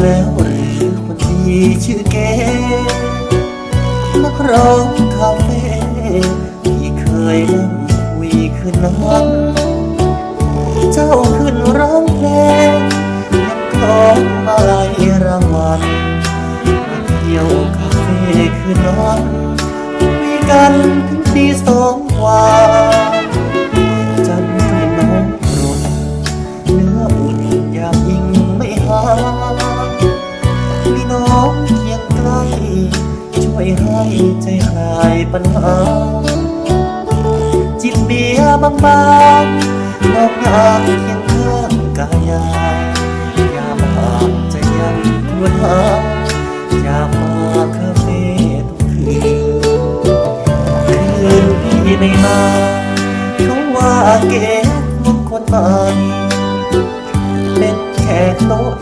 แล้วหรือคนดีชื่อเก๋นักร้องคาเฟ่ที่เคยนั่งวีขึ้นนั้นเจ้าขึ้นร้องเพลงนักคองมาลายรางวัลมาเที่ยวคาเฟ่คืนนั้นคุยกันถึงตีสอง องเคียงใกล้ช่วยให้ใจหายปัญหา จิบเบียร์บางๆนอกงาเคียงข้างกายายามหามใจยังทวนหาอยากมาคาเฟ่ทุกคืนคืนพี่ไม่มาเขาว่าเก๋ควงคนใหม่เป็นแขกโต๊ะ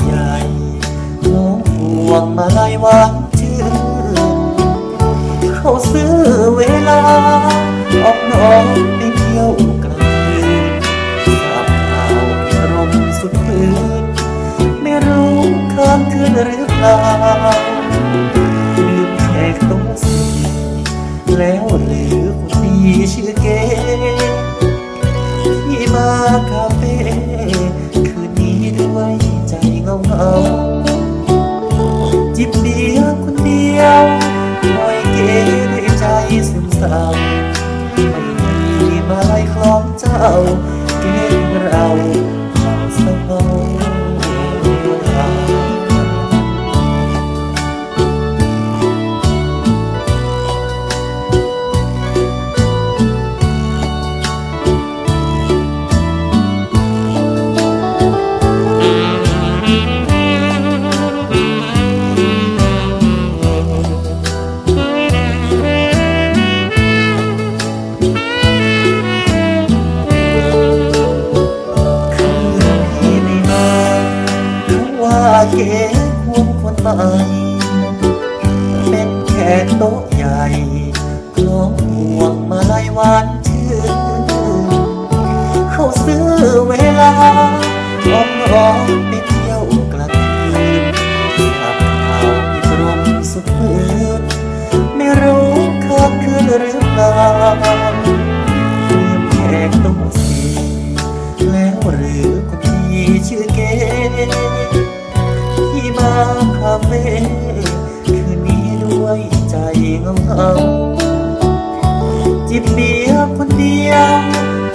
วงมาลายหวานชื่นเขาซื้อเวลา ออกน้องไปเที่ยวกลางคืนทราบข่าวพิรมสุดพื้นไม่รู้ค้างคืนหรือเปล่าลืมแขกโต๊ะสี่แล้วหรือคนดีชื่อเก๋ที่มาคาเฟ่คืนนี้ด้วยใจเงาเงา ลายคล้องเจ้าเกเรา เก๋ควงคนใหม่เป็นแขกโต๊ะใหญ่คล้องห่วงมาลายหวาน คาเฟ่คืนนี้ด้วยใจเงาเงาจิบเบียร์คนเดียว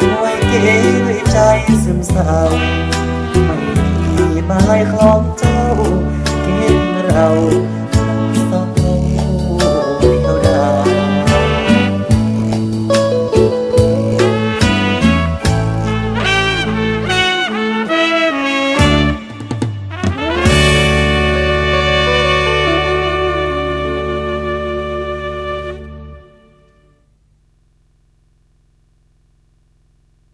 ด้วยเก๋ด้วยใจซึมเศร้าไม่มีไม้คล้องเจ้าเก็บเรา